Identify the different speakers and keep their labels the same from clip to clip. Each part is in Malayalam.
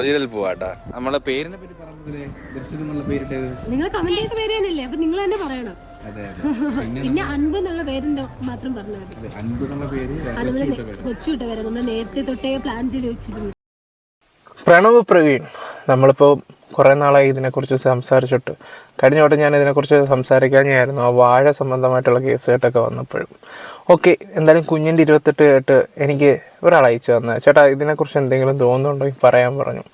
Speaker 1: ഒറിജിനൽ പൂവാട്ടാ. നമ്മളെ പേരിനെ പറ്റി പറഞ്ഞതിലെ ദർശനം എന്നുള്ള പേരിട്ടത്?
Speaker 2: നിങ്ങൾ കമന്റ് ചെയ്ത പേര് തന്നെയല്ലേ? അപ്പൊ നിങ്ങൾ തന്നെ പറയണം.
Speaker 1: അതെ അതെ. പിന്നെ
Speaker 2: അൻപ് എന്നുള്ള പേരിന്റെ മാത്രം പറഞ്ഞാൽ കൊച്ചുവിട്ട പേര് നമ്മൾ നേരത്തെ തൊട്ടേ പ്ലാൻ ചെയ്ത് വെച്ചിരുന്നു.
Speaker 3: പ്രണവ് പ്രവീൺ നമ്മളിപ്പോൾ കുറേ നാളായി ഇതിനെക്കുറിച്ച് സംസാരിച്ചിട്ട്. കഴിഞ്ഞ വട്ടം ഞാൻ ഇതിനെക്കുറിച്ച് സംസാരിക്കാനായിരുന്നു ആ വാഴ സംബന്ധമായിട്ടുള്ള കേസ് കേട്ടൊക്കെ വന്നപ്പോഴും. ഓക്കെ എന്തായാലും കുഞ്ഞിന്റെ ഇരുപത്തെട്ട് കേട്ട് എനിക്ക് ഒരാൾ അയച്ചു തന്നെ. ചേട്ടാ ഇതിനെക്കുറിച്ച് എന്തെങ്കിലും തോന്നുന്നുണ്ടെങ്കിൽ പറയാൻ പറഞ്ഞു.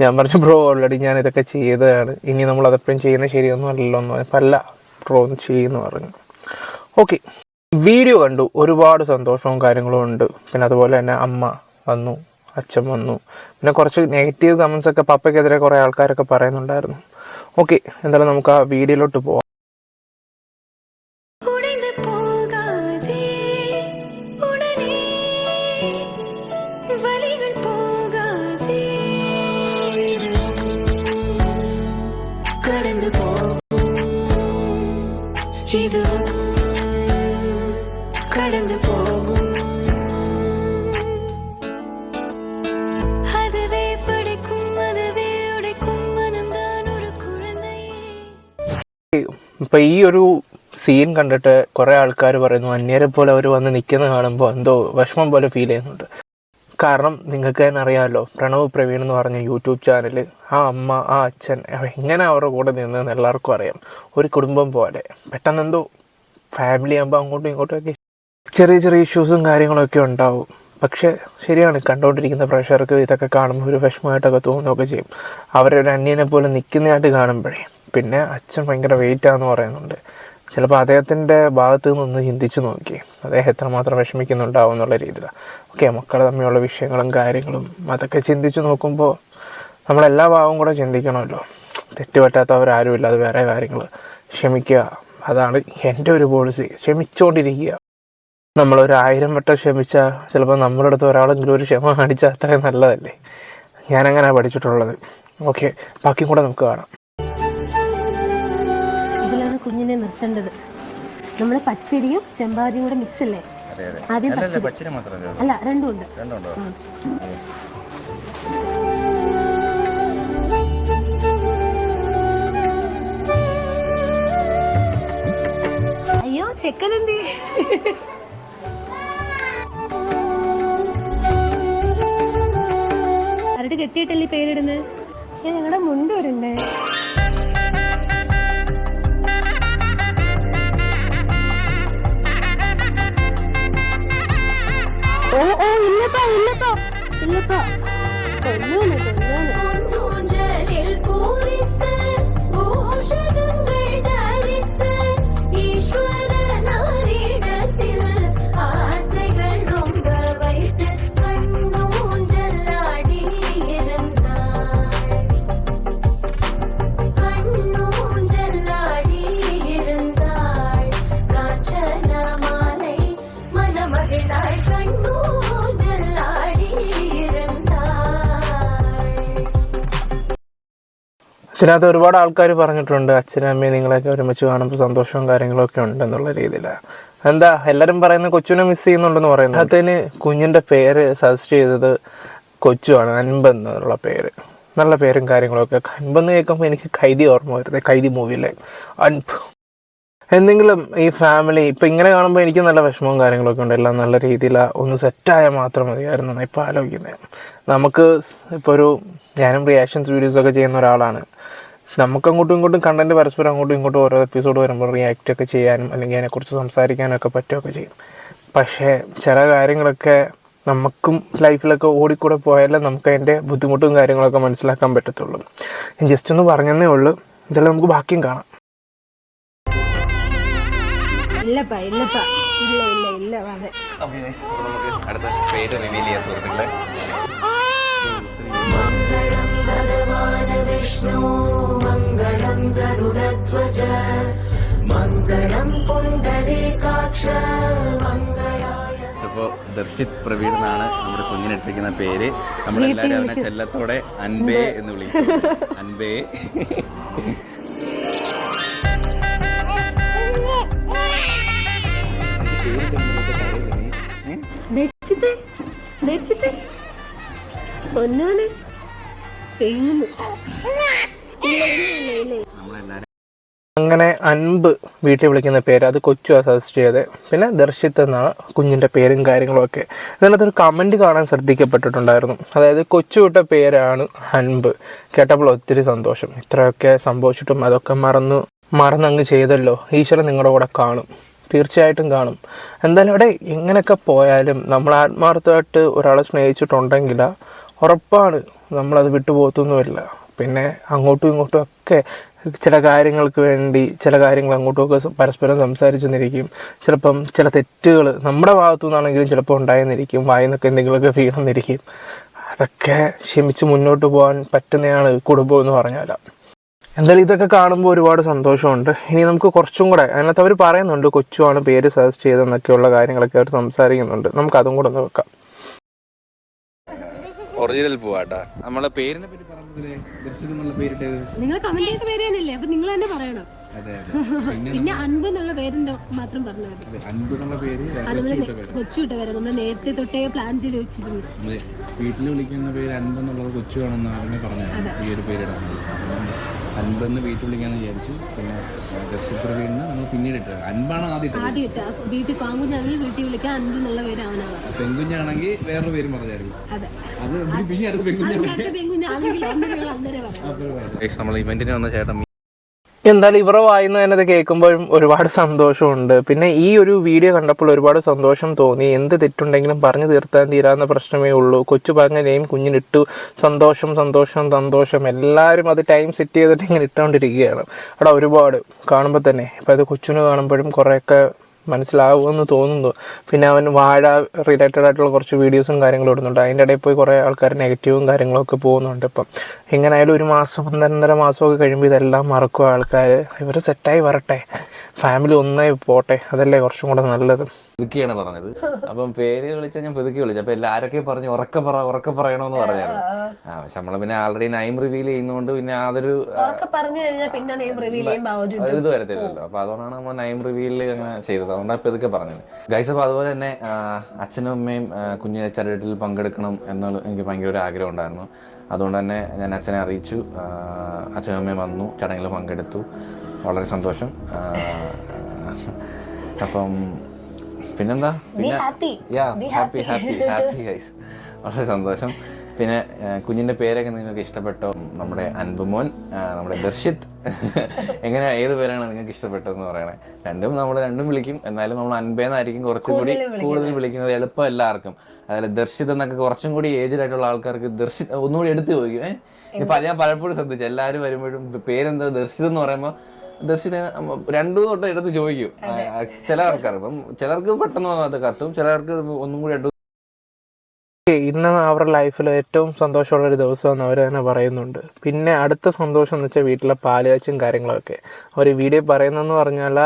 Speaker 3: ഞാൻ പറഞ്ഞു ബ്രോ ഓൾറെഡി ഞാൻ ഇതൊക്കെ ചെയ്തതാണ്. ഇനി നമ്മൾ അതെപ്പോഴും ചെയ്യുന്ന ശരിയൊന്നും അല്ലല്ലോ. എന്ന് പറഞ്ഞപ്പോൾ അല്ല ബ്രോ ഒന്ന് ചെയ്യുമെന്ന് പറഞ്ഞു. ഓക്കെ വീഡിയോ കണ്ടു. ഒരുപാട് സന്തോഷവും കാര്യങ്ങളും ഉണ്ട്. പിന്നെ അതുപോലെ തന്നെ അമ്മ വന്നു. അച്ഛൻ വന്നു. പിന്നെ കുറച്ച് നെഗറ്റീവ് കമൻസ് ഒക്കെ പപ്പയ്ക്കെതിരെ കുറെ ആൾക്കാരൊക്കെ പറയുന്നുണ്ടായിരുന്നു. ഓക്കെ എന്തായാലും നമുക്ക് ആ വീഡിയോയിലോട്ട് പോവാം.
Speaker 4: ഇത്
Speaker 3: ഇപ്പം ഈ ഒരു സീൻ കണ്ടിട്ട് കുറേ ആൾക്കാർ പറയുന്നു അന്യരെ പോലെ അവർ വന്ന് നിൽക്കുന്ന കാണുമ്പോൾ എന്തോ വിഷമം പോലെ ഫീൽ ചെയ്യുന്നുണ്ട്. കാരണം നിങ്ങൾക്ക് തന്നെ അറിയാമല്ലോ പ്രണവ് പ്രവീൺ എന്ന് പറഞ്ഞ യൂട്യൂബ് ചാനൽ ആ അമ്മ ആ അച്ഛൻ എങ്ങനെ അവരുടെ കൂടെ നിന്നതെന്ന് എല്ലാവർക്കും അറിയാം. ഒരു കുടുംബം പോലെ. പെട്ടെന്ന് എന്തോ ഫാമിലി ആകുമ്പോൾ അങ്ങോട്ടും ഇങ്ങോട്ടും ഒക്കെ ചെറിയ ചെറിയ ഇഷ്യൂസും കാര്യങ്ങളൊക്കെ ഉണ്ടാവും. പക്ഷേ ശരിയാണ് കണ്ടുകൊണ്ടിരിക്കുന്ന പ്രേക്ഷകർക്ക് ഇതൊക്കെ കാണുമ്പോൾ ഒരു വിഷമമായിട്ടൊക്കെ തോന്നുകയൊക്കെ ചെയ്യും. അവരൊരു അന്യനെ പോലെ നിൽക്കുന്നതായിട്ട് കാണുമ്പോഴേ പിന്നെ അച്ഛൻ ഭയങ്കര വെയിറ്റാന്ന് പറയുന്നുണ്ട്. ചിലപ്പോൾ അദ്ദേഹത്തിന്റെ ഭാഗത്ത് നിന്നൊന്ന് ചിന്തിച്ച് നോക്കി. അദ്ദേഹം എത്രമാത്രം വിഷമിക്കുന്നുണ്ടാവും എന്നുള്ള രീതിയിലാണ് ഓക്കെ മക്കൾ തമ്മിലുള്ള വിഷയങ്ങളും കാര്യങ്ങളും അതൊക്കെ ചിന്തിച്ച് നോക്കുമ്പോൾ നമ്മളെല്ലാ ഭാവവും കൂടെ ചിന്തിക്കണമല്ലോ. തെറ്റുപറ്റാത്തവരാരുമില്ല അത് വേറെ കാര്യങ്ങൾ ക്ഷമിക്കുക അതാണ് എന്റെ ഒരു പോളിസി ക്ഷമിച്ചുകൊണ്ടിരിക്കുക നമ്മളൊരു ആയിരം വട്ടം ക്ഷമിച്ചാൽ ചിലപ്പോൾ നമ്മുടെ അടുത്ത് ഒരാളെങ്കിലും ഒരു ക്ഷമ കാണിച്ചാൽ അത്രയും നല്ലതല്ലേ? ഞാനങ്ങനെ പഠിച്ചിട്ടുള്ളത്. ഓക്കെ ബാക്കി കൂടെ നമുക്ക് കാണാം.
Speaker 2: കുഞ്ഞിനെ നിർത്തേണ്ടത്. നമ്മൾ പച്ചരിയും ചെമ്പാരിയും കൂടെ മിക്സ് അല്ലേ? ആദ്യം പച്ചരി. അല്ല രണ്ടും ഉണ്ട്. അയ്യോ ചെക്കൻ എന്തി കെട്ടിയിട്ടല്ലേ പേരിടുന്നത് ഞാൻ ഞങ്ങളുടെ മുണ്ട് ഓ ഓ ഇല്ലപ്പാ ഇല്ലപ്പാ. ഇല്ലപ്പാ. കൊല്ലൂന്ന് കൊല്ലൂന്ന്
Speaker 3: ഇതിനകത്ത് ഒരുപാട് ആൾക്കാർ പറഞ്ഞിട്ടുണ്ട് അച്ഛനും അമ്മയും നിങ്ങളൊക്കെ ഒരുമിച്ച് കാണുമ്പോൾ സന്തോഷവും കാര്യങ്ങളൊക്കെ ഉണ്ടെന്നുള്ള രീതിയിൽ എന്താ എല്ലാവരും പറയുന്ന കൊച്ചിനെ മിസ് ചെയ്യുന്നുണ്ടെന്ന് പറയുന്നത് അതിന് കുഞ്ഞിന്റെ പേര് സജസ്റ്റ് ചെയ്തത് കൊച്ചുവാണ് അൻപ് എന്നുള്ള പേര്. നല്ല പേരും കാര്യങ്ങളൊക്കെ. അൻപെന്ന് കേൾക്കുമ്പോൾ എനിക്ക് കൈതി ഓർമ്മ വരുന്നത് കൈതി മൂവിയിലെ അൻപ് എന്തെങ്കിലും ഈ ഫാമിലി ഇപ്പം ഇങ്ങനെ കാണുമ്പോൾ എനിക്ക് നല്ല വിഷമവും കാര്യങ്ങളൊക്കെ ഉണ്ട്. എല്ലാം നല്ല രീതിയിൽ ഒന്ന് സെറ്റായാൽ മാത്രം മതിയായിരുന്നു ഇപ്പോൾ ആലോചിക്കുന്നത് നമുക്ക് ഇപ്പോൾ ഒരു ഞാനും റിയാക്ഷൻസ് വീഡിയോസൊക്കെ ചെയ്യുന്ന ഒരാളാണ്. നമുക്ക് അങ്ങോട്ടും ഇങ്ങോട്ടും കണ്ടന്റ് പരസ്പരം അങ്ങോട്ടും ഇങ്ങോട്ടും ഓരോ എപ്പിസോഡ് വരുമ്പോൾ റിയാക്റ്റ് ഒക്കെ ചെയ്യാനും അല്ലെങ്കിൽ അതിനെക്കുറിച്ച് സംസാരിക്കാനൊക്കെ പറ്റുകയൊക്കെ ചെയ്യും. പക്ഷേ ചില കാര്യങ്ങളൊക്കെ നമുക്കും ലൈഫിലൊക്കെ ഓടിക്കൂടെ പോയാലേ നമുക്ക് അതിന്റെ ബുദ്ധിമുട്ടും കാര്യങ്ങളൊക്കെ മനസ്സിലാക്കാൻ പറ്റത്തുള്ളൂ. ജസ്റ്റ് ഒന്ന് പറഞ്ഞതേ ഉള്ളൂ. ഇതെല്ലാം നമുക്ക് ബാക്കിയും കാണാം.
Speaker 2: ഇല്ലപ്പാ ഇല്ലപ്പാ ഇല്ല ഇല്ല ഇല്ല അതെ
Speaker 1: ഓക്കെ നമുക്ക് അടുത്ത പേര് റിവീൽ ചെയ്യാം സുഹൃത്തുക്കളെ
Speaker 4: मङ्गलं भगवान् विष्णु मङ्गलं गरुडध्वज मङ्गलं पुण्डरीकाक्ष मङ्गलाय
Speaker 1: ഇപ്പോൾ ദർശിത് പ്രവീൺ എന്നാണ് നമ്മുടെ കുഞ്ഞിനിട്ടിരിക്കുന്ന പേര് നമ്മളെല്ലാവരും അവനെ ചെല്ലത്തോടെ അൻപേ എന്ന് വിളിക്കും അൻപേ
Speaker 2: പൊന്നോനെ?
Speaker 3: അങ്ങനെ അൻപ് വീട്ടിൽ വിളിക്കുന്ന പേര് അത് കൊച്ചു സജസ്റ്റ് ചെയ്ത് പിന്നെ ദർശിത് എന്നാണ് കുഞ്ഞിന്റെ പേരും കാര്യങ്ങളും ഒക്കെ. ഇതിനകത്തൊരു കമന്റ് കാണാൻ ശ്രദ്ധിക്കപ്പെട്ടിട്ടുണ്ടായിരുന്നു. അതായത് കൊച്ചു വിട്ട പേരാണ് അൻപ്. കേട്ടപ്പോൾ ഒത്തിരി സന്തോഷം. ഇത്രയൊക്കെ സംഭവിച്ചിട്ടും അതൊക്കെ മറന്നു മറന്നങ്ങ് ചെയ്തല്ലോ. ഈശ്വരൻ നിങ്ങളുടെ കൂടെ കാണും. തീർച്ചയായിട്ടും കാണും. എന്തായാലും അവിടെ എങ്ങനെയൊക്കെ പോയാലും നമ്മൾ ആത്മാർത്ഥമായിട്ട് ഒരാളെ സ്നേഹിച്ചിട്ടുണ്ടെങ്കിൽ ഉറപ്പാണ് നമ്മളത് വിട്ടുപോകത്തൊന്നുമില്ല പിന്നെ അങ്ങോട്ടും ഇങ്ങോട്ടും ഒക്കെ ചില കാര്യങ്ങൾക്ക് വേണ്ടി ചില കാര്യങ്ങൾ അങ്ങോട്ടുമൊക്കെ പരസ്പരം സംസാരിച്ചു നിന്നിരിക്കും ചിലപ്പം ചില തെറ്റുകൾ നമ്മുടെ ഭാഗത്തു നിന്നാണെങ്കിലും ചിലപ്പോൾ ഉണ്ടായെന്നിരിക്കും. വായിന്നൊക്കെ എന്തെങ്കിലുമൊക്കെ വീണെന്നിരിക്കും. അതൊക്കെ ക്ഷമിച്ച് മുന്നോട്ട് പോകാൻ പറ്റുന്നതാണ് കുടുംബം എന്ന് പറഞ്ഞാൽ എന്തായാലും ഇതൊക്കെ കാണുമ്പോൾ ഒരുപാട് സന്തോഷമുണ്ട്. ഇനി നമുക്ക് കുറച്ചും കൂടെ അതിനകത്ത് അവർ പറയുന്നുണ്ട് കൊച്ചുവാണ് പേര് സജസ്റ്റ് ചെയ്തെന്നൊക്കെയുള്ള കാര്യങ്ങളൊക്കെ അവർ സംസാരിക്കുന്നുണ്ട്. നമുക്ക് അതും കൂടെ ഒന്ന് വെക്കാം.
Speaker 1: ഒറിജിനൽ പോവാട്ടാ. നമ്മളെ പേരിനെ പറ്റി പറഞ്ഞതില്ലേ ദർശനം എന്നുള്ള പേരിട്ടത്?
Speaker 2: നിങ്ങൾ കമന്റ് ചെയ്ത പേര് തന്നെയല്ലേ? അപ്പൊ നിങ്ങൾ തന്നെ പറയണം.
Speaker 1: അതെ അതെ. പിന്നെ
Speaker 2: അൻപ് എന്നുള്ള പേരിന്റെ മാത്രം പറഞ്ഞാൽ
Speaker 1: കൊച്ചുവിട്ട പേര്
Speaker 2: നമ്മൾ നേരത്തെ തൊട്ടേ പ്ലാൻ ചെയ്ത് വെച്ചിരുന്നു.
Speaker 1: വീട്ടിൽ വിളിക്കുന്ന പേര് അൻപെന്നുള്ളത് കൊച്ചു ആണെന്നാണ് പറഞ്ഞത് പറഞ്ഞു ഈ ഒരു പേരിടാൻ അൻപെന്ന് വീട്ടിൽ വിളിക്കാന്ന് വിചാരിച്ചു. പിന്നെ ദർശിത്ര വീടിന് നമ്മൾ പിന്നീട് ഇട്ടത്. അൻപാണ് ആദ്യം
Speaker 2: ആദ്യം ഇട്ട വീട്ടിൽ പാങ്കുഞ്ഞാണെങ്കിൽ വീട്ടിൽ വിളിക്കാൻ അൻപ് എന്നുള്ള പേര് അവനാണ്.
Speaker 1: പെൺകുഞ്ഞാണെങ്കിൽ വേറൊരു പേര് പറഞ്ഞായിരുന്നു.
Speaker 2: അതെ.
Speaker 1: പിന്നെ അടുത്ത
Speaker 2: പെങ്കുഞ്ഞാണെങ്കിൽ
Speaker 1: നമ്മൾ ഇവന്റിന് വന്ന ചേട്ടൻ
Speaker 3: എന്തായാലും ഇവരെ വായിക്കുന്നതിനത് കേൾക്കുമ്പോഴും ഒരുപാട് സന്തോഷമുണ്ട്. പിന്നെ ഈ ഒരു വീഡിയോ കണ്ടപ്പോൾ ഒരുപാട് സന്തോഷം തോന്നി. എന്ത് തെറ്റുണ്ടെങ്കിലും പറഞ്ഞു തീർത്താൻ തീരാവുന്ന പ്രശ്നമേ ഉള്ളൂ. കൊച്ചു പറഞ്ഞ നെയിം കുഞ്ഞിനിട്ടു. സന്തോഷം സന്തോഷം സന്തോഷം. എല്ലാവരും അത് ടൈം സെറ്റ് ചെയ്തിട്ട് ഇങ്ങനെ ഇട്ടുകൊണ്ടിരിക്കുകയാണ് അവിടെ ഒരുപാട് കാണുമ്പോൾ തന്നെ. ഇപ്പം അത് കൊച്ചിന് കാണുമ്പോഴും കുറേയൊക്കെ മനസ്സിലാവുമെന്ന് തോന്നുന്നു. പിന്നെ അവൻ വാഴ റിലേറ്റഡ് ആയിട്ടുള്ള കുറച്ച് വീഡിയോസും കാര്യങ്ങളും ഇടുന്നുണ്ട്. അതിന്റെ ഇടയിൽ പോയി കുറേ ആൾക്കാർ നെഗറ്റീവും കാര്യങ്ങളൊക്കെ പോകുന്നുണ്ട് ഇപ്പം. എങ്ങനെയായാലും ഒരു മാസം ഒന്നര മാസമൊക്കെ കഴിയുമ്പോൾ ഇതെല്ലാം മറക്കും ആൾക്കാർ ഇവർ സെറ്റായി വരട്ടെ. ഫാമിലി ഒന്നായി പോട്ടെ. അതല്ലേ കുറച്ചും കൂടെ നല്ലത്.
Speaker 1: പുതുക്കിയാണ് പറഞ്ഞത്. അപ്പം പേര് വിളിച്ചാൽ ഞാൻ പുതുക്കി വിളിച്ചു. അപ്പൊ എല്ലാരൊക്കെ പറഞ്ഞു? ഉറക്ക പറ ഉറക്ക പറയണമെന്ന് പറഞ്ഞത് ആ പക്ഷെ നമ്മൾ പിന്നെ ആൾറെഡി നൈം റിവീൽ ചെയ്യുന്നതുകൊണ്ട് പിന്നെ അതൊരു
Speaker 2: പറഞ്ഞു കഴിഞ്ഞാൽ പിന്നെ നെയിം റിവീൽ ഇത്
Speaker 1: വരത്തില്ലല്ലോ. അപ്പൊ അതുകൊണ്ടാണ് നമ്മൾ നൈം റിവീലിൽ അങ്ങനെ ചെയ്തത്. അതുകൊണ്ടാണ് ഇതൊക്കെ പറഞ്ഞത്. ഗൈസ് അപ്പോൾ അതുപോലെ തന്നെ അച്ഛനും അമ്മയും കുഞ്ഞിനെ ചരട്ടിൽ പങ്കെടുക്കണം എന്നുള്ള എനിക്ക് ഭയങ്കര ഒരു ആഗ്രഹം ഉണ്ടായിരുന്നു. അതുകൊണ്ട് തന്നെ ഞാൻ അച്ഛനെ അറിയിച്ചു. അച്ഛനും അമ്മയും വന്നു ചടങ്ങിൽ പങ്കെടുത്തു. വളരെ സന്തോഷം. അപ്പം പിന്നെന്താ? പിന്നെ. ഹാപ്പി ഹാപ്പി ഹാപ്പി ഗൈസ് വളരെ സന്തോഷം. പിന്നെ കുഞ്ഞിന്റെ പേരൊക്കെ നിങ്ങൾക്ക് ഇഷ്ടപ്പെട്ടോ? നമ്മുടെ അൻപുമോൻ നമ്മുടെ ദർശിത്. എങ്ങനെ ഏത് പേരാണ് നിങ്ങൾക്ക് ഇഷ്ടപ്പെട്ടതെന്ന് പറയണേ? രണ്ടും നമ്മൾ രണ്ടും വിളിക്കും. എന്നാലും നമ്മൾ അൻപേന്നായിരിക്കും കുറച്ചും കൂടി കൂടുതൽ വിളിക്കുന്നത്. എളുപ്പം എല്ലാവർക്കും. അതായത് ദർശിത് എന്നൊക്കെ കുറച്ചും കൂടി ഏജ്ഡ് ആയിട്ടുള്ള ആൾക്കാർക്ക് ദർശിത് ഒന്നുകൂടി എടുത്തു ചോദിക്കും. ഏഹ് ഇപ്പൊ ഞാൻ പലപ്പോഴും ശ്രദ്ധിച്ചു. എല്ലാവരും വരുമ്പോഴും പേരെന്താ? ദർശിത് എന്ന് പറയുമ്പോൾ ദർശിത് രണ്ടു തൊട്ട് എടുത്ത് ചോദിക്കും. ചില ആൾക്കാർ ഇപ്പം ചിലർക്ക് പെട്ടെന്ന് അത് കത്തും. ചിലർക്ക് ഒന്നും കൂടി എടുത്ത്
Speaker 3: ഇന്ന് അവരുടെ ലൈഫിൽ ഏറ്റവും സന്തോഷമുള്ളൊരു ദിവസമെന്ന് അവർ തന്നെ പറയുന്നുണ്ട്. പിന്നെ അടുത്ത സന്തോഷം എന്ന് വെച്ചാൽ വീട്ടിലെ പാലുകാച്ചും കാര്യങ്ങളൊക്കെ. അവർ വീഡിയോ പറയുന്നതെന്ന് പറഞ്ഞാൽ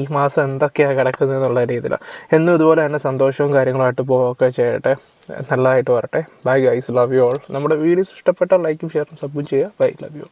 Speaker 3: ഈ മാസം എന്തൊക്കെയാണ് കിടക്കുന്നത് എന്നുള്ള രീതിയിലാണ് എന്നും ഇതുപോലെ തന്നെ സന്തോഷവും കാര്യങ്ങളായിട്ട് പോവുകയൊക്കെ ചെയ്യട്ടെ. നല്ലതായിട്ട് വരട്ടെ. Bye guys love you all നമ്മുടെ വീഡിയോസ് ഇഷ്ടപ്പെട്ടാൽ ലൈക്കും ഷെയറും സബും ചെയ്യുക. Bye love you